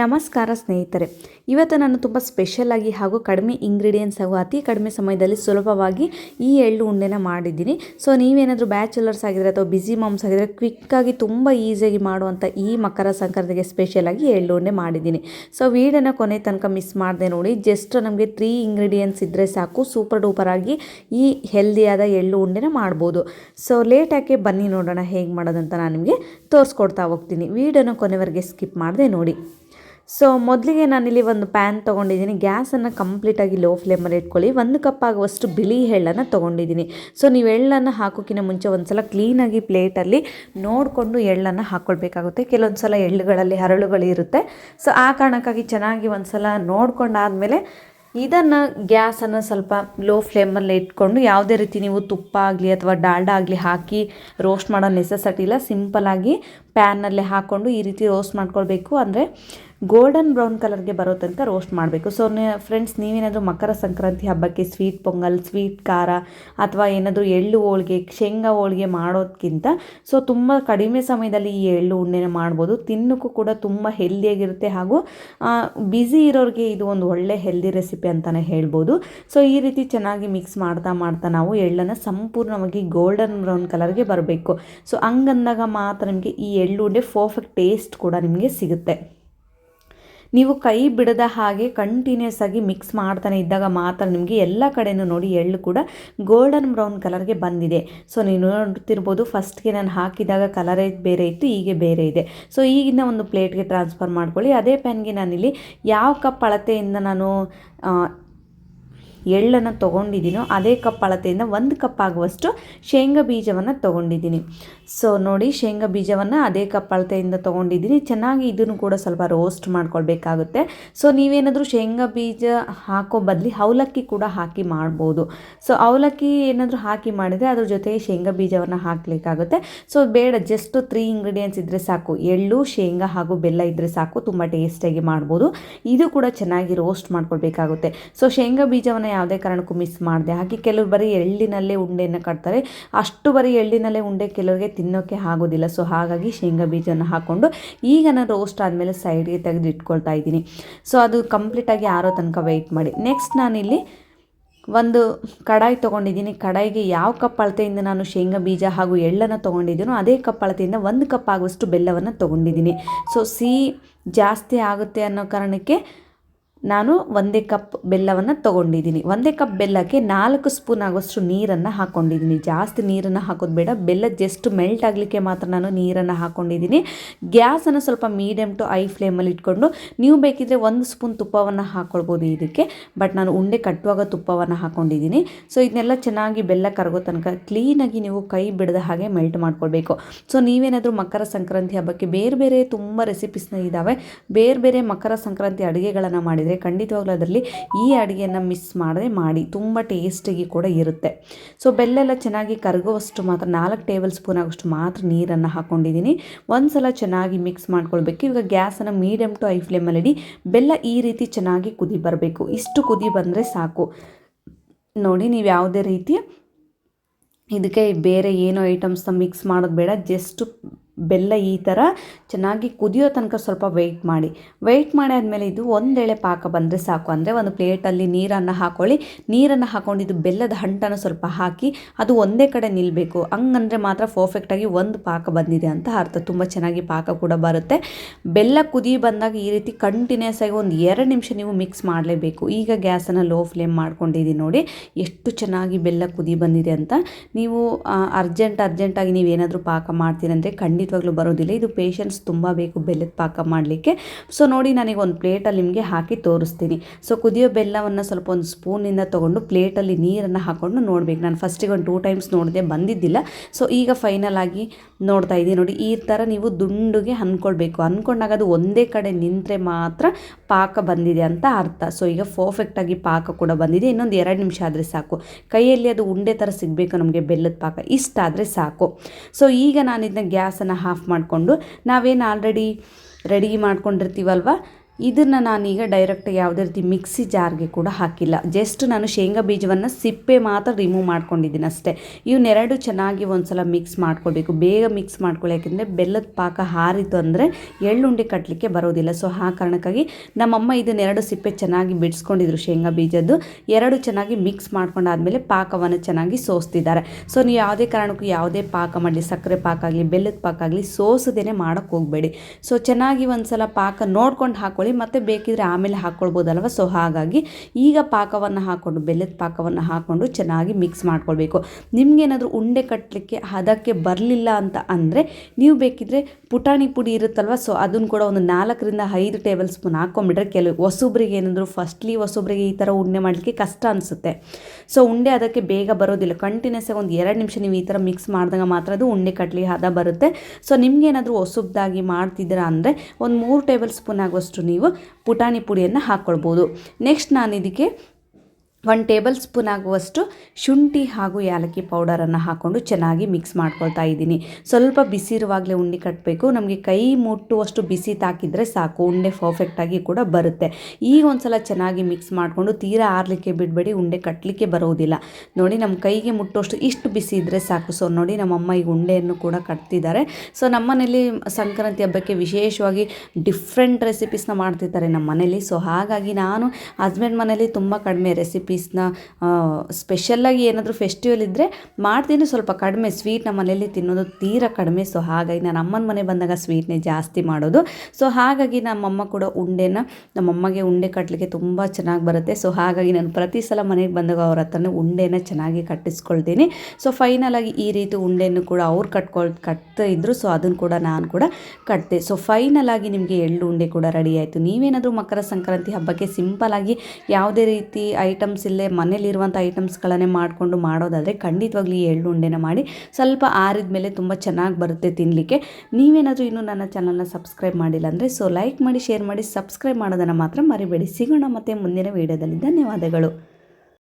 ನಮಸ್ಕಾರ ಸ್ನೇಹಿತರೆ. ಇವತ್ತು ನಾನು ತುಂಬ ಸ್ಪೆಷಲಾಗಿ ಹಾಗೂ ಕಡಿಮೆ ಇಂಗ್ರೀಡಿಯೆಂಟ್ಸ್ ಹಾಗೂ ಅತಿ ಕಡಿಮೆ ಸಮಯದಲ್ಲಿ ಸುಲಭವಾಗಿ ಈ ಎಳ್ಳು ಉಂಡೆನ ಮಾಡಿದ್ದೀನಿ. ಸೊ ನೀವೇನಾದರೂ ಬ್ಯಾಚುಲರ್ಸ್ ಆಗಿದ್ರೆ ಅಥವಾ ಬಿಸಿ ಮಾಮ್ಸ್ ಆಗಿದ್ರೆ ಕ್ವಿಕ್ಕಾಗಿ ತುಂಬ ಈಸಿಯಾಗಿ ಮಾಡುವಂಥ ಈ ಮಕರ ಸಂಕ್ರಾಂತಿಗೆ ಸ್ಪೆಷಲಾಗಿ ಎಳ್ಳು ಉಂಡೆ ಮಾಡಿದ್ದೀನಿ. ಸೊ ವೀಡಿಯೋನ ಕೊನೆ ತನಕ ಮಿಸ್ ಮಾಡಿದೆ ನೋಡಿ. ಜಸ್ಟ್ ನಮಗೆ ತ್ರೀ ಇಂಗ್ರೀಡಿಯೆಂಟ್ಸ್ ಇದ್ದರೆ ಸಾಕು. ಸೂಪರ್ ಡೂಪರಾಗಿ ಈ ಹೆಲ್ದಿಯಾದ ಎಳ್ಳು ಉಂಡೆನ ಮಾಡ್ಬೋದು. ಸೊ ಲೇಟಾಗಿ ಬನ್ನಿ ನೋಡೋಣ ಹೇಗೆ ಮಾಡೋದಂತ ನಾನು ನಿಮಗೆ ತೋರಿಸ್ಕೊಡ್ತಾ ಹೋಗ್ತೀನಿ. ವೀಡಿಯೋನ ಕೊನೆವರೆಗೆ ಸ್ಕಿಪ್ ಮಾಡಿದೆ ನೋಡಿ. ಸೊ ಮೊದಲಿಗೆ ನಾನಿಲ್ಲಿ ಒಂದು ಪ್ಯಾನ್ ತೊಗೊಂಡಿದ್ದೀನಿ. ಗ್ಯಾಸನ್ನು ಕಂಪ್ಲೀಟಾಗಿ ಲೋ ಫ್ಲೇಮಲ್ಲಿ ಇಟ್ಕೊಳ್ಳಿ. ಒಂದು ಕಪ್ ಆಗುವಷ್ಟು ಬಿಳಿ ಎಳ್ಳನ್ನು ತೊಗೊಂಡಿದ್ದೀನಿ. ಸೊ ನೀವು ಎಳ್ಳನ್ನು ಹಾಕೋಕ್ಕಿಂತ ಮುಂಚೆ ಒಂದು ಸಲ ಕ್ಲೀನಾಗಿ ಪ್ಲೇಟಲ್ಲಿ ನೋಡಿಕೊಂಡು ಎಳ್ಳನ್ನು ಹಾಕ್ಕೊಳ್ಬೇಕಾಗುತ್ತೆ ಕೆಲವೊಂದು ಸಲ ಎಳ್ಳುಗಳಲ್ಲಿ ಹರಳುಗಳಿರುತ್ತೆ ಸೊ ಆ ಕಾರಣಕ್ಕಾಗಿ ಚೆನ್ನಾಗಿ ಒಂದು ಸಲ ನೋಡ್ಕೊಂಡಾದಮೇಲೆ ಇದನ್ನು ಗ್ಯಾಸನ್ನು ಸ್ವಲ್ಪ ಲೋ ಫ್ಲೇಮಲ್ಲಿ ಇಟ್ಕೊಂಡು ಯಾವುದೇ ರೀತಿ ನೀವು ತುಪ್ಪ ಆಗಲಿ ಅಥವಾ ಡಾಲ್ಡಾ ಆಗಲಿ ಹಾಕಿ ರೋಸ್ಟ್ ಮಾಡೋ ನೆಸೆಸಟಿ ಇಲ್ಲ. ಸಿಂಪಲಾಗಿ ಪ್ಯಾನಲ್ಲೇ ಹಾಕ್ಕೊಂಡು ಈ ರೀತಿ ರೋಸ್ಟ್ ಮಾಡ್ಕೊಳ್ಬೇಕು. ಅಂದರೆ ಗೋಲ್ಡನ್ ಬ್ರೌನ್ ಕಲರ್ಗೆ ಬರೋ ತನಕ ರೋಸ್ಟ್ ಮಾಡಬೇಕು. ಸೊ ಫ್ರೆಂಡ್ಸ್, ನೀವೇನಾದರೂ ಮಕರ ಸಂಕ್ರಾಂತಿ ಹಬ್ಬಕ್ಕೆ ಸ್ವೀಟ್ ಪೊಂಗಲ್, ಸ್ವೀಟ್ ಖಾರ ಅಥವಾ ಏನಾದರೂ ಎಳ್ಳು ಹೋಳಿಗೆ, ಶೇಂಗಾ ಹೋಳಿಗೆ ಮಾಡೋದಕ್ಕಿಂತ ಸೊ, ತುಂಬ ಕಡಿಮೆ ಸಮಯದಲ್ಲಿ ಈ ಎಳ್ಳು ಉಣ್ಣೆನ ಮಾಡ್ಬೋದು. ತಿನ್ನೋಕ್ಕೂ ಕೂಡ ತುಂಬ ಹೆಲ್ದಿಯಾಗಿರುತ್ತೆ ಹಾಗೂ ಬ್ಯುಸಿ ಇರೋರಿಗೆ ಇದು ಒಂದು ಒಳ್ಳೆ ಹೆಲ್ದಿ ರೆಸಿಪಿ ಅಂತಲೇ ಹೇಳ್ಬೋದು. ಸೊ, ಈ ರೀತಿ ಚೆನ್ನಾಗಿ ಮಿಕ್ಸ್ ಮಾಡ್ತಾ ಮಾಡ್ತಾ ನಾವು ಎಳ್ಳನ್ನು ಸಂಪೂರ್ಣವಾಗಿ ಗೋಲ್ಡನ್ ಬ್ರೌನ್ ಕಲರ್ಗೆ ಬರಬೇಕು. ಸೊ, ಹಂಗಂದಾಗ ಮಾತ್ರ ನಿಮಗೆ ಈ ಎಳ್ಳು ಉಂಡೆ ಪರ್ಫೆಕ್ಟ್ ಟೇಸ್ಟ್ ಕೂಡ ನಿಮಗೆ ಸಿಗುತ್ತೆ. ನೀವು ಕೈ ಬಿಡದ ಹಾಗೆ ಕಂಟಿನ್ಯೂಸ್ ಆಗಿ ಮಿಕ್ಸ್ ಮಾಡ್ತಾನೆ ಇದ್ದಾಗ ಮಾತ್ರ ನಿಮಗೆ ಎಲ್ಲ ಕಡೆಯೂ ನೋಡಿ ಎಳ್ಳು ಕೂಡ ಗೋಲ್ಡನ್ ಬ್ರೌನ್ ಕಲರ್ಗೆ ಬಂದಿದೆ. ಸೊ ನೀವು ನೋಡ್ತಿರ್ಬೋದು ಫಸ್ಟ್ಗೆ ನಾನು ಹಾಕಿದಾಗ ಕಲರೇ ಬೇರೆ ಇತ್ತು, ಹೀಗೆ ಬೇರೆ ಇದೆ. ಸೊ ಈಗಿನ ಒಂದು ಪ್ಲೇಟ್ಗೆ ಟ್ರಾನ್ಸ್ಫರ್ ಮಾಡ್ಕೊಳ್ಳಿ. ಅದೇ ಪ್ಯಾನ್ಗೆ ನಾನಿಲ್ಲಿ ಯಾವ ಕಪ್ ಅಳತೆಯಿಂದ ನಾನು ಎಳ್ಳನ್ನು ತೊಗೊಂಡಿದ್ದೀನೋ ಅದೇ ಕಪ್ ಅಳತೆಯಿಂದ ಒಂದು ಕಪ್ ಆಗುವಷ್ಟು ಶೇಂಗಾ ಬೀಜವನ್ನು ತೊಗೊಂಡಿದ್ದೀನಿ. ಸೊ ನೋಡಿ, ಶೇಂಗಾ ಬೀಜವನ್ನು ಅದೇ ಕಪ್ ಅಳತೆಯಿಂದ ತೊಗೊಂಡಿದ್ದೀನಿ. ಚೆನ್ನಾಗಿ ಇದನ್ನು ಕೂಡ ಸ್ವಲ್ಪ ರೋಸ್ಟ್ ಮಾಡ್ಕೊಳ್ಬೇಕಾಗುತ್ತೆ. ಸೊ ನೀವೇನಾದರೂ ಶೇಂಗಾ ಬೀಜ ಹಾಕೋ ಬದಲಿ ಅವಲಕ್ಕಿ ಕೂಡ ಹಾಕಿ ಮಾಡ್ಬೋದು. ಸೊ ಅವಲಕ್ಕಿ ಏನಾದರೂ ಹಾಕಿ ಮಾಡಿದರೆ ಅದ್ರ ಜೊತೆಗೆ ಶೇಂಗಾ ಬೀಜವನ್ನು ಹಾಕಲಿಕ್ಕಾಗುತ್ತೆ. ಸೊ ಬೇಡ ಜಸ್ಟ್ ತ್ರೀ ಇಂಗ್ರೀಡಿಯೆಂಟ್ಸ್ ಇದ್ದರೆ ಸಾಕು. ಎಳ್ಳು, ಶೇಂಗಾ ಹಾಗೂ ಬೆಲ್ಲ ಇದ್ದರೆ ಸಾಕು. ತುಂಬ ಟೇಸ್ಟಿಯಾಗಿ ಮಾಡ್ಬೋದು. ಇದು ಕೂಡ ಚೆನ್ನಾಗಿ ರೋಸ್ಟ್ ಮಾಡ್ಕೊಳ್ಬೇಕಾಗುತ್ತೆ. ಸೊ ಶೇಂಗಾ ಬೀಜವನ್ನು ಯಾವುದೇ ಕಾರಣಕ್ಕೂ ಮಿಸ್ ಮಾಡಿದೆ. ಹಾಗೆ ಕೆಲವರು ಬರೀ ಎಳ್ಳಿನಲ್ಲೇ ಉಂಡೆಯನ್ನು ಕಟ್ತಾರೆ. ಅಷ್ಟು ಬರೀ ಎಳ್ಳಿನಲ್ಲೇ ಉಂಡೆ ಕೆಲವರಿಗೆ ತಿನ್ನೋಕ್ಕೆ ಆಗೋದಿಲ್ಲ. ಸೊ ಹಾಗಾಗಿ ಶೇಂಗಾ ಬೀಜನ ಹಾಕ್ಕೊಂಡು ಈಗ ನಾನು ರೋಸ್ಟ್ ಆದಮೇಲೆ ಸೈಡ್ಗೆ ತೆಗೆದು ಇಟ್ಕೊಳ್ತಾ ಇದ್ದೀನಿ. ಸೊ ಅದು ಕಂಪ್ಲೀಟಾಗಿ ಆರೋ ತನಕ ವೆಯ್ಟ್ ಮಾಡಿ. ನೆಕ್ಸ್ಟ್ ನಾನಿಲ್ಲಿ ಒಂದು ಕಡಾಯಿ ತೊಗೊಂಡಿದ್ದೀನಿ. ಕಡಾಯಿಗೆ ಯಾವ ಕಪ್ ಅಳತೆಯಿಂದ ನಾನು ಶೇಂಗಾ ಬೀಜ ಹಾಗೂ ಎಳ್ಳನ್ನು ತೊಗೊಂಡಿದ್ದೀನೋ ಅದೇ ಕಪ್ ಅಳತೆಯಿಂದ ಒಂದು ಕಪ್ ಆಗುವಷ್ಟು ಬೆಲ್ಲವನ್ನು ತೊಗೊಂಡಿದ್ದೀನಿ. ಸೊ ಸಿಹಿ ಜಾಸ್ತಿ ಆಗುತ್ತೆ ಅನ್ನೋ ಕಾರಣಕ್ಕೆ ನಾನು ಒಂದೇ ಕಪ್ ಬೆಲ್ಲವನ್ನು ತೊಗೊಂಡಿದ್ದೀನಿ. ಒಂದೇ ಕಪ್ ಬೆಲ್ಲಕ್ಕೆ ನಾಲ್ಕು ಸ್ಪೂನ್ ಆಗೋಷ್ಟು ನೀರನ್ನು ಹಾಕ್ಕೊಂಡಿದ್ದೀನಿ ಜಾಸ್ತಿ ನೀರನ್ನು ಹಾಕೋದು ಬೇಡ. ಬೆಲ್ಲ ಜಸ್ಟ್ ಮೆಲ್ಟ್ ಆಗಲಿಕ್ಕೆ ಮಾತ್ರ ನಾನು ನೀರನ್ನು ಹಾಕ್ಕೊಂಡಿದ್ದೀನಿ ಗ್ಯಾಸನ್ನು ಸ್ವಲ್ಪ ಮೀಡಿಯಮ್ ಟು ಐ ಫ್ಲೇಮಲ್ಲಿ ಇಟ್ಕೊಂಡು ನೀವು ಬೇಕಿದ್ರೆ ಒಂದು ಸ್ಪೂನ್ ತುಪ್ಪವನ್ನು ಹಾಕ್ಕೊಳ್ಬೋದು ಇದಕ್ಕೆ. ಬಟ್ ನಾನು ಉಂಡೆ ಕಟ್ಟುವಾಗ ತುಪ್ಪವನ್ನು ಹಾಕ್ಕೊಂಡಿದ್ದೀನಿ ಸೊ ಇದನ್ನೆಲ್ಲ ಚೆನ್ನಾಗಿ ಬೆಲ್ಲ ಕರಗೋ ತನಕ ಕ್ಲೀನಾಗಿ ನೀವು ಕೈ ಬಿಡದ ಹಾಗೆ ಮೆಲ್ಟ್ ಮಾಡ್ಕೊಳ್ಬೇಕು. ಸೊ ನೀವೇನಾದರೂ ಮಕರ ಸಂಕ್ರಾಂತಿ ಹಬ್ಬಕ್ಕೆ ಬೇರೆ ಬೇರೆ ತುಂಬ ರೆಸಿಪೀಸ್ನ ಇದ್ದಾವೆ ಬೇರೆ ಬೇರೆ ಮಕರ ಸಂಕ್ರಾಂತಿ ಅಡುಗೆಗಳನ್ನು ಮಾಡಿದರೆ ಖಂಡಿತವಾಗ್ಲೂ ಅದರಲ್ಲಿ ಈ ಅಡುಗೆಯನ್ನು ಮಿಸ್ ಮಾಡದೆ ಮಾಡಿ, ತುಂಬ ಟೇಸ್ಟಿಗೆ ಕೂಡ ಇರುತ್ತೆ. ಸೊ ಬೆಲ್ಲೆಲ್ಲ ಚೆನ್ನಾಗಿ ಕರಗುವಷ್ಟು ಮಾತ್ರ, ನಾಲ್ಕು ಟೇಬಲ್ ಸ್ಪೂನ್ ಆಗೋಷ್ಟು ಮಾತ್ರ ನೀರನ್ನು ಹಾಕ್ಕೊಂಡಿದ್ದೀನಿ ಒಂದು ಸಲ ಚೆನ್ನಾಗಿ ಮಿಕ್ಸ್ ಮಾಡ್ಕೊಳ್ಬೇಕು. ಇವಾಗ ಗ್ಯಾಸನ್ನು ಮೀಡಿಯಮ್ ಟು ಐ ಫ್ಲೇಮಲ್ಲಿ ಇಡಿ, ಬೆಲ್ಲ ಈ ರೀತಿ ಚೆನ್ನಾಗಿ ಕುದಿ ಬರಬೇಕು. ಇಷ್ಟು ಕುದಿ ಬಂದರೆ ಸಾಕು. ನೋಡಿ, ನೀವು ಯಾವುದೇ ರೀತಿ ಇದಕ್ಕೆ ಬೇರೆ ಏನೋ ಐಟಮ್ಸ್ನ ಮಿಕ್ಸ್ ಮಾಡೋದು ಬೇಡ. ಜಸ್ಟ್ ಬೆಲ್ಲ ಈ ಥರ ಚೆನ್ನಾಗಿ ಕುದಿಯೋ ತನಕ ಸ್ವಲ್ಪ ವೆಯ್ಟ್ ಮಾಡಿ. ವೆಯ್ಟ್ ಮಾಡಿ ಆದಮೇಲೆ ಇದು ಒಂದೆಳೆ ಪಾಕ ಬಂದರೆ ಸಾಕು. ಅಂದರೆ ಒಂದು ಪ್ಲೇಟಲ್ಲಿ ನೀರನ್ನು ಹಾಕೊಳ್ಳಿ. ನೀರನ್ನು ಹಾಕ್ಕೊಂಡಿದ್ದು ಬೆಲ್ಲದ ಹಂಟನ್ನು ಸ್ವಲ್ಪ ಹಾಕಿ ಅದು ಒಂದೇ ಕಡೆ ನಿಲ್ಲಬೇಕು ಹಂಗಂದರೆ ಮಾತ್ರ ಪರ್ಫೆಕ್ಟಾಗಿ ಒಂದು ಪಾಕ ಬಂದಿದೆ ಅಂತ ಅರ್ಥ. ತುಂಬ ಚೆನ್ನಾಗಿ ಪಾಕ ಕೂಡ ಬರುತ್ತೆ. ಬೆಲ್ಲ ಕುದಿ ಬಂದಾಗ ಈ ರೀತಿ ಕಂಟಿನ್ಯೂಸ್ ಆಗಿ ಒಂದು ಎರಡು ನಿಮಿಷ ನೀವು ಮಿಕ್ಸ್ ಮಾಡಲೇಬೇಕು. ಈಗ ಗ್ಯಾಸನ್ನು ಲೋ ಫ್ಲೇಮ್ ಮಾಡ್ಕೊಂಡಿದ್ದೀನಿ ನೋಡಿ. ಎಷ್ಟು ಚೆನ್ನಾಗಿ ಬೆಲ್ಲ ಕುದಿ ಬಂದಿದೆ ಅಂತ. ನೀವು ಅರ್ಜೆಂಟ್ ಅರ್ಜೆಂಟಾಗಿ ನೀವೇನಾದರೂ ಪಾಕ ಮಾಡ್ತೀರಂದರೆ ಖಂಡಿತ ಖಂಡಿತವಾಗ್ಲೂ ಬರೋದಿಲ್ಲ. ಇದು ಪೇಷನ್ಸ್ ತುಂಬ ಬೇಕು ಬೆಲ್ಲದ ಪಾಕ ಮಾಡಲಿಕ್ಕೆ. ಸೊ ನೋಡಿ ನನಗೆ ಒಂದು ಪ್ಲೇಟಲ್ಲಿ ನಿಮಗೆ ಹಾಕಿ ತೋರಿಸ್ತೀನಿ. ಸೊ ಕುದಿಯೋ ಬೆಲ್ಲವನ್ನು ಸ್ವಲ್ಪ ಒಂದು ಸ್ಪೂನಿಂದ ತೊಗೊಂಡು ಪ್ಲೇಟಲ್ಲಿ ನೀರನ್ನು ಹಾಕ್ಕೊಂಡು ನೋಡಬೇಕು. ನಾನು ಫಸ್ಟಿಗೆ ಒಂದು ಟೂ ಟೈಮ್ಸ್ ನೋಡಿದೆ ಬಂದಿದ್ದಿಲ್ಲ. ಸೊ ಈಗ ಫೈನಲ್ ಆಗಿ ನೋಡ್ತಾ ಇದ್ದೀನಿ. ನೋಡಿ, ಈ ಥರ ನೀವು ದುಂಡುಗೆ ಅಂದ್ಕೊಳ್ಬೇಕು ಅಂದ್ಕೊಂಡಾಗ ಅದು ಒಂದೇ ಕಡೆ ನಿಂತರೆ ಮಾತ್ರ ಪಾಕ ಬಂದಿದೆ ಅಂತ ಅರ್ಥ. ಸೊ ಈಗ ಪರ್ಫೆಕ್ಟಾಗಿ ಪಾಕ ಕೂಡ ಬಂದಿದೆ. ಇನ್ನೊಂದು ಎರಡು ನಿಮಿಷ ಆದರೆ ಸಾಕು. ಕೈಯಲ್ಲಿ ಅದು ಉಂಡೆ ಥರ ಸಿಗಬೇಕು ನಮಗೆ ಬೆಲ್ಲದ ಪಾಕ. ಇಷ್ಟ ಆದರೆ ಸಾಕು. ಸೊ ಈಗ ನಾನು ಇದನ್ನ ಗ್ಯಾಸನ್ನು ಆಫ್ ಮಾಡಿಕೊಂಡು ನಾವೇನು ಆಲ್ರೆಡಿ ರೆಡಿ ಮಾಡ್ಕೊಂಡಿರ್ತೀವಲ್ವ? ಇದನ್ನು ನಾನೀಗ ಡೈರೆಕ್ಟ್ ಯಾವುದೇ ರೀತಿ ಮಿಕ್ಸಿ ಜಾರ್ಗೆ ಕೂಡ ಹಾಕಿಲ್ಲ. ಜಸ್ಟ್ ನಾನು ಶೇಂಗಾ ಬೀಜವನ್ನು ಸಿಪ್ಪೆ ಮಾತ್ರ ರಿಮೂವ್ ಮಾಡ್ಕೊಂಡಿದ್ದೀನಿ ಅಷ್ಟೇ. ಇವನ್ನೆರಡು ಚೆನ್ನಾಗಿ ಒಂದ್ಸಲ ಮಿಕ್ಸ್ ಮಾಡ್ಕೊಳ್ಬೇಕು ಬೇಗ ಮಿಕ್ಸ್ ಮಾಡ್ಕೊಳ್ಳಿ ಯಾಕೆಂದರೆ ಬೆಲ್ಲದ ಪಾಕ ಹಾರಿತು ಅಂದರೆ ಎಳ್ಳುಂಡೆ ಕಟ್ಟಲಿಕ್ಕೆ ಬರೋದಿಲ್ಲ. ಸೊ ಆ ಕಾರಣಕ್ಕಾಗಿ ನಮ್ಮಮ್ಮ ಇದನ್ನೆರಡು ಸಿಪ್ಪೆ ಚೆನ್ನಾಗಿ ಬಿಡಿಸ್ಕೊಂಡಿದ್ರು ಶೇಂಗಾ ಬೀಜದ್ದು. ಎರಡು ಚೆನ್ನಾಗಿ ಮಿಕ್ಸ್ ಮಾಡ್ಕೊಂಡಾದಮೇಲೆ ಪಾಕವನ್ನು ಚೆನ್ನಾಗಿ ಸೋಸ್ತಿದ್ದಾರೆ. ಸೊ ನೀವು ಯಾವುದೇ ಕಾರಣಕ್ಕೂ ಯಾವುದೇ ಪಾಕ ಮಾಡಲಿ, ಸಕ್ಕರೆ ಪಾಕ ಆಗಲಿ, ಬೆಲ್ಲದ ಪಾಕ ಆಗಲಿ ಸೋಸದೇನೆ ಮಾಡೋಕ್ಕೆ ಹೋಗಬೇಡಿ. ಸೊ ಚೆನ್ನಾಗಿ ಒಂದ್ಸಲ ಪಾಕ ನೋಡ್ಕೊಂಡು ಹಾಕೊಳ್ಳಿ. ಮತ್ತೆ ಬೇಕಿದ್ರೆ ಆಮೇಲೆ ಹಾಕ್ಕೊಳ್ಬೋದಲ್ವ ಸೊ ಹಾಗಾಗಿ ಈಗ ಪಾಕವನ್ನು ಹಾಕ್ಕೊಂಡು ಬೆಲ್ಲದ ಪಾಕವನ್ನು ಹಾಕ್ಕೊಂಡು ಚೆನ್ನಾಗಿ ಮಿಕ್ಸ್ ಮಾಡ್ಕೊಳ್ಬೇಕು. ನಿಮಗೇನಾದರೂ ಉಂಡೆ ಕಟ್ಟಲಿಕ್ಕೆ ಹದಕ್ಕೆ ಬರಲಿಲ್ಲ ಅಂತ ಅಂದರೆ ನೀವು ಬೇಕಿದ್ರೆ ಪುಟಾಣಿ ಪುಡಿ ಇರುತ್ತಲ್ವ? ಸೊ ಅದನ್ನು ಕೂಡ ಒಂದು ನಾಲ್ಕರಿಂದ ಐದು ಟೇಬಲ್ ಸ್ಪೂನ್ ಹಾಕ್ಕೊಂಬಿಟ್ರೆ ಕೆಲವು ಹೊಸೊಬ್ಬರಿಗೆ ಏನಾದರೂ ಫಸ್ಟ್ಲಿ ಹೊಸೊಬ್ಬರಿಗೆ ಈ ಥರ ಉಂಡೆ ಮಾಡಲಿಕ್ಕೆ ಕಷ್ಟ ಅನಿಸುತ್ತೆ. ಸೊ ಉಂಡೆ ಅದಕ್ಕೆ ಬೇಗ ಬರೋದಿಲ್ಲ. ಕಂಟಿನ್ಯೂಸ್ ಆಗಿ ಒಂದು ಎರಡು ನಿಮಿಷ ನೀವು ಈ ಥರ ಮಿಕ್ಸ್ ಮಾಡಿದಾಗ ಮಾತ್ರ ಅದು ಉಂಡೆ ಕಟ್ಲಿ ಹದ ಬರುತ್ತೆ. ಸೊ ನಿಮ್ಗೇನಾದರೂ ಹೊಸಬ್ದಾಗಿ ಮಾಡ್ತಿದ್ದೀರಾ ಅಂದರೆ ಒಂದು ಮೂರು ಟೇಬಲ್ ಸ್ಪೂನ್ ಆಗುವಷ್ಟು ನೀವು ಪುಟಾಣಿ ಪುಡಿಯನ್ನು ಹಾಕ್ಕೊಳ್ಬೋದು ನೆಕ್ಸ್ಟ್ ನಾನು ಇದಕ್ಕೆ ಒನ್ ಟೇಬಲ್ ಸ್ಪೂನ್ ಆಗುವಷ್ಟು ಶುಂಠಿ ಹಾಗೂ ಏಲಕ್ಕಿ ಪೌಡರನ್ನು ಹಾಕ್ಕೊಂಡು ಚೆನ್ನಾಗಿ ಮಿಕ್ಸ್ ಮಾಡ್ಕೊಳ್ತಾ ಇದ್ದೀನಿ. ಸ್ವಲ್ಪ ಬಿಸಿ ಇರುವಾಗಲೇ ಉಂಡೆ ಕಟ್ಟಬೇಕು ನಮಗೆ ಕೈ ಮುಟ್ಟುವಷ್ಟು ಬಿಸಿ ತಾಕಿದರೆ ಸಾಕು. ಉಂಡೆ ಪರ್ಫೆಕ್ಟಾಗಿ ಕೂಡ ಬರುತ್ತೆ. ಈಗ ಒಂದ್ಸಲ ಚೆನ್ನಾಗಿ ಮಿಕ್ಸ್ ಮಾಡಿಕೊಂಡು ತೀರಾ ಆರಲಿಕ್ಕೆ ಬಿಡಬೇಡಿ. ಉಂಡೆ ಕಟ್ಟಲಿಕ್ಕೆ ಬರೋದಿಲ್ಲ. ನೋಡಿ ನಮ್ಮ ಕೈಗೆ ಮುಟ್ಟುವಷ್ಟು ಇಷ್ಟು ಬಿಸಿ ಇದ್ದರೆ ಸಾಕು. ಸೊ ನೋಡಿ, ನಮ್ಮಮ್ಮ ಈಗ ಉಂಡೆಯನ್ನು ಕೂಡ ಕಟ್ತಿದ್ದಾರೆ. ಸೊ ನಮ್ಮನೇಲಿ ಸಂಕ್ರಾಂತಿ ಹಬ್ಬಕ್ಕೆ ವಿಶೇಷವಾಗಿ ಡಿಫ್ರೆಂಟ್ ರೆಸಿಪೀಸ್ನ ಮಾಡ್ತಿರ್ತಾರೆ ನಮ್ಮ ಮನೇಲಿ ಸೊ ಹಾಗಾಗಿ ನಾನು ಹಸ್ಬೆಂಡ್ ಮನೇಲಿ ತುಂಬ ಕಡಿಮೆ ರೆಸಿಪೀಸ್ನ ಸ್ಪೆಷಲ್ಲಾಗಿ ಏನಾದರೂ ಫೆಸ್ಟಿವಲ್ ಇದ್ದರೆ ಮಾಡ್ತೀನಿ ಸ್ವಲ್ಪ ಕಡಿಮೆ ಸ್ವೀಟ್ ನಮ್ಮ ಮನೇಲಿ ತಿನ್ನೋದು ತೀರಾ ಕಡಿಮೆ. ಸೊ ಹಾಗಾಗಿ ನಾನು ಅಮ್ಮನ ಮನೆ ಬಂದಾಗ ಸ್ವೀಟ್ನೇ ಜಾಸ್ತಿ ಮಾಡೋದು. ಸೊ ಹಾಗಾಗಿ ನಮ್ಮಮ್ಮ ಕೂಡ ಉಂಡೆನ ನಮ್ಮಮ್ಮಗೆ ಉಂಡೆ ಕಟ್ಟಲಿಕ್ಕೆ ತುಂಬ ಚೆನ್ನಾಗಿ ಬರುತ್ತೆ. ಸೊ ಹಾಗಾಗಿ ನಾನು ಪ್ರತಿ ಸಲ ಮನೆಗೆ ಬಂದಾಗ ಅವ್ರ ಹತ್ರನೇ ಉಂಡೆನ ಚೆನ್ನಾಗಿ ಕಟ್ಟಿಸ್ಕೊಳ್ತೀನಿ. ಸೊ ಫೈನಲ್ ಆಗಿ ಈ ರೀತಿ ಉಂಡೆಯನ್ನು ಕೂಡ ಅವ್ರು ಕಟ್ಕೊಳ್, ಕಟ್ತಾ ಇದ್ರು. ಸೊ ಅದನ್ನು ಕೂಡ ನಾನು ಕೂಡ ಕಟ್ತೆ ಸೊ ಫೈನಲ್ ಆಗಿ ನಿಮಗೆ ಎಳ್ಳು ಉಂಡೆ ಕೂಡ ರೆಡಿ ಆಯಿತು. ನೀವೇನಾದರೂ ಮಕರ ಸಂಕ್ರಾಂತಿ ಹಬ್ಬಕ್ಕೆ ಸಿಂಪಲ್ ಆಗಿ ಯಾವುದೇ ರೀತಿ ಐಟಮ್ಸ್ ಇಲ್ಲೇ ಮನೇಲಿರುವಂಥ ಐಟಮ್ಸ್ಗಳನ್ನೇ ಮಾಡಿಕೊಂಡು ಮಾಡೋದಾದರೆ ಖಂಡಿತವಾಗ್ಲೂ ಈ ಎಳ್ಳು ಉಂಡೆನ ಮಾಡಿ ಸ್ವಲ್ಪ ಆರಿದ ಮೇಲೆ ತುಂಬ ಚೆನ್ನಾಗಿ ಬರುತ್ತೆ ತಿನ್ನಲಿಕ್ಕೆ. ನೀವೇನಾದರೂ ಇನ್ನೂ ನನ್ನ ಚಾನಲ್ನ ಸಬ್ಸ್ಕ್ರೈಬ್ ಮಾಡಿಲ್ಲ ಅಂದರೆ ಸೊ ಲೈಕ್ ಮಾಡಿ, ಶೇರ್ ಮಾಡಿ, ಸಬ್ಸ್ಕ್ರೈಬ್ ಮಾಡೋದನ್ನು ಮಾತ್ರ ಮರಿಬೇಡಿ. ಸಿಗೋಣ ಮತ್ತು ಮುಂದಿನ ವೀಡಿಯೋದಲ್ಲಿ. ಧನ್ಯವಾದಗಳು.